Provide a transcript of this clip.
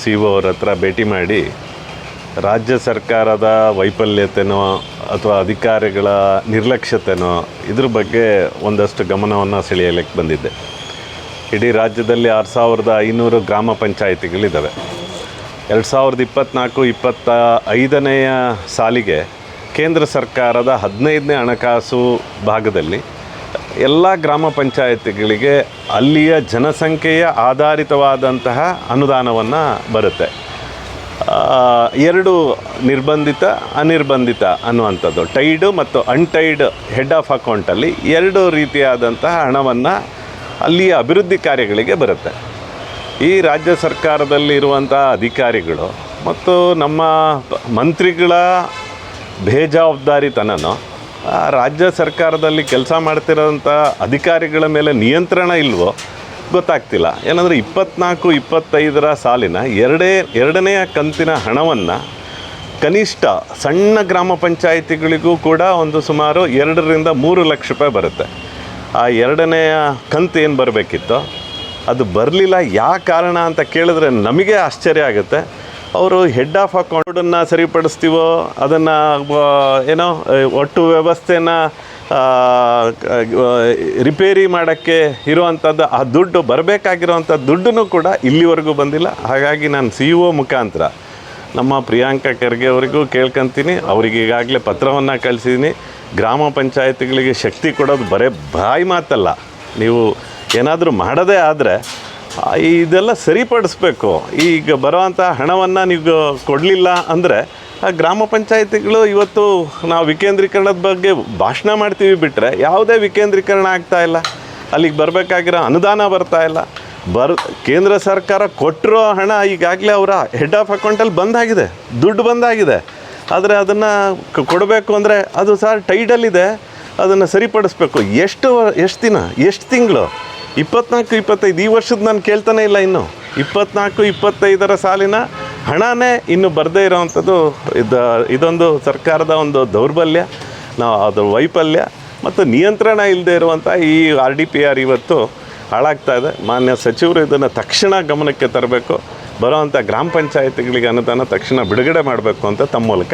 C O ಅವ್ರ ಹತ್ರ ಭೇಟಿ ಮಾಡಿ ರಾಜ್ಯ ಸರ್ಕಾರದ ವೈಫಲ್ಯತೆನೋ ಅಥವಾ ಅಧಿಕಾರಿಗಳ ನಿರ್ಲಕ್ಷ್ಯತೆನೋ ಇದ್ರ ಬಗ್ಗೆ ಒಂದಷ್ಟು ಗಮನವನ್ನು ಸೆಳೆಯಲಿಕ್ಕೆ ಬಂದಿದ್ದೆ. ಇಡೀ ರಾಜ್ಯದಲ್ಲಿ ಆರು ಸಾವಿರದ ಐನೂರು ಗ್ರಾಮ ಪಂಚಾಯಿತಿಗಳಿದ್ದಾವೆ ಎರಡು ಸಾವಿರದ ಇಪ್ಪತ್ತ್ನಾಲ್ಕು ಇಪ್ಪತ್ತ ಐದನೆಯ ಸಾಲಿಗೆ ಕೇಂದ್ರ ಸರ್ಕಾರದ ಹದಿನೈದನೇ ಹಣಕಾಸು ಭಾಗದಲ್ಲಿ ಎಲ್ಲ ಗ್ರಾಮ ಪಂಚಾಯತಿಗಳಿಗೆ ಅಲ್ಲಿಯ ಜನಸಂಖ್ಯೆಯ ಆಧಾರಿತವಾದಂತಹ ಅನುದಾನವನ್ನು ಬರುತ್ತೆ. ಎರಡು ನಿರ್ಬಂಧಿತ, ಅನಿರ್ಬಂಧಿತ ಅನ್ನುವಂಥದ್ದು. ಟೈಡು ಮತ್ತು ಅನ್ಟೈಡ್ ಹೆಡ್ ಆಫ್ ಅಕೌಂಟಲ್ಲಿ ಎರಡು ರೀತಿಯಾದಂತಹ ಹಣವನ್ನು ಅಲ್ಲಿಯ ಅಭಿವೃದ್ಧಿ ಕಾರ್ಯಗಳಿಗೆ ಬರುತ್ತೆ. ಈ ರಾಜ್ಯ ಸರ್ಕಾರದಲ್ಲಿ ಇರುವಂಥ ಅಧಿಕಾರಿಗಳು ಮತ್ತು ನಮ್ಮ ಮಂತ್ರಿಗಳ ಬೇಜವಾಬ್ದಾರಿತನನೋ ರಾಜ್ಯ ಸರ್ಕಾರದಲ್ಲಿ ಕೆಲಸ ಮಾಡ್ತಿರೋಂಥ ಅಧಿಕಾರಿಗಳ ಮೇಲೆ ನಿಯಂತ್ರಣ ಇಲ್ವೋ ಗೊತ್ತಾಗ್ತಿಲ್ಲ. ಏನಂದರೆ ಇಪ್ಪತ್ನಾಲ್ಕು, ಇಪ್ಪತ್ತೈದರ ಸಾಲಿನ ಎರಡೇ ಎರಡನೆಯ ಕಂತಿನ ಹಣವನ್ನು ಕನಿಷ್ಠ ಸಣ್ಣ ಗ್ರಾಮ ಪಂಚಾಯಿತಿಗಳಿಗೂ ಕೂಡ ಒಂದು ಸುಮಾರು ಎರಡರಿಂದ ಮೂರು ಲಕ್ಷ ರೂಪಾಯಿ ಬರುತ್ತೆ. ಆ ಎರಡನೆಯ ಕಂತು ಏನು ಬರಬೇಕಿತ್ತು? ಅದು ಬರಲಿಲ್ಲ. ಯಾವ ಕಾರಣ ಅಂತ ಕೇಳಿದ್ರೆ ನಮಗೆ ಆಶ್ಚರ್ಯ ಆಗುತ್ತೆ. ಅವರು ಹೆಡ್ ಆಫ್ ಅಕೌಂಟನ್ನು ಸರಿಪಡಿಸ್ತೀವೋ ಅದನ್ನು ಏನೋ ಒಟ್ಟು ವ್ಯವಸ್ಥೆನ ರಿಪೇರಿ ಮಾಡೋಕ್ಕೆ ಇರುವಂಥದ್ದು ಆ ದುಡ್ಡು ಬರಬೇಕಾಗಿರೋವಂಥ ದುಡ್ಡನ್ನು ಕೂಡ ಇಲ್ಲಿವರೆಗೂ ಬಂದಿಲ್ಲ. ಹಾಗಾಗಿ ನಾನು ಸಿ ಒ ಮುಖಾಂತರ ನಮ್ಮ ಪ್ರಿಯಾಂಕಾ ಖರ್ಗೆ ಅವರಿಗೂ ಕೇಳ್ಕೊಂತೀನಿ. ಅವರಿಗೆ ಈಗಾಗಲೇ ಪತ್ರವನ್ನು ಕಳಿಸಿದ್ದೀನಿ ಗ್ರಾಮ ಪಂಚಾಯತಿಗಳಿಗೆ ಶಕ್ತಿ ಕೊಡೋದು ಬರೇ ಬಾಯಿ ಮಾತಲ್ಲ. ನೀವು ಏನಾದರೂ ಮಾಡದೇ ಆದರೆ ಇದೆಲ್ಲ ಸರಿಪಡಿಸ್ಬೇಕು. ಈಗ ಬರುವಂಥ ಹಣವನ್ನು ನೀವು ಕೊಡಲಿಲ್ಲ ಅಂದರೆ ಆ ಗ್ರಾಮ ಪಂಚಾಯತಿಗಳು ಇವತ್ತು ನಾವು ವಿಕೇಂದ್ರೀಕರಣದ ಬಗ್ಗೆ ಭಾಷಣ ಮಾಡ್ತೀವಿ ಬಿಟ್ಟರೆ ಯಾವುದೇ ವಿಕೇಂದ್ರೀಕರಣ ಆಗ್ತಾ ಇಲ್ಲ. ಅಲ್ಲಿಗೆ ಬರಬೇಕಾಗಿರೋ ಅನುದಾನ ಬರ್ತಾ ಇಲ್ಲ. ಬರ್, ಕೇಂದ್ರ ಸರ್ಕಾರ ಕೊಟ್ಟಿರೋ ಹಣ ಈಗಾಗಲೇ ಅವರ ಹೆಡ್ ಆಫ್ ಅಕೌಂಟಲ್ಲಿ ಬಂದಾಗಿದೆ. ದುಡ್ಡು ಬಂದಾಗಿದೆ. ಆದರೆ ಅದನ್ನು ಕೊಡಬೇಕು ಅಂದರೆ ಅದು ಸರ್ ಟೈಡಲ್ಲಿದೆ ಅದನ್ನು ಸರಿಪಡಿಸ್ಬೇಕು. ಎಷ್ಟು ಎಷ್ಟು ದಿನ, ಎಷ್ಟು ತಿಂಗಳು? ಇಪ್ಪತ್ನಾಲ್ಕು, ಇಪ್ಪತ್ತೈದು, ಈ ವರ್ಷದ ನಾನು ಕೇಳ್ತಾನೆ ಇಲ್ಲ ಇನ್ನು. ಇಪ್ಪತ್ನಾಲ್ಕು, ಇಪ್ಪತ್ತೈದರ ಸಾಲಿನ ಹಣನೇ ಇನ್ನು ಬರದೇ ಇರೋವಂಥದ್ದು ಇದು, ಇದೊಂದು ಸರ್ಕಾರದ ಒಂದು ದೌರ್ಬಲ್ಯ ನಾವು ಅದು ವೈಫಲ್ಯ ಮತ್ತು ನಿಯಂತ್ರಣ ಇಲ್ಲದೆ ಇರುವಂಥ ಈ ಆರ್ ಡಿ ಪಿ ಆರ್ ಇವತ್ತು ಹಾಳಾಗ್ತಾ ಇದೆ. ಮಾನ್ಯ ಸಚಿವರು ಇದನ್ನು ತಕ್ಷಣ ಗಮನಕ್ಕೆ ತರಬೇಕು. ಬರೋವಂಥ ಗ್ರಾಮ ಪಂಚಾಯತಿಗಳಿಗೆ ಅನುದಾನ ತಕ್ಷಣ ಬಿಡುಗಡೆ ಮಾಡಬೇಕು ಅಂತ ತಮ್ಮ ಮೂಲಕ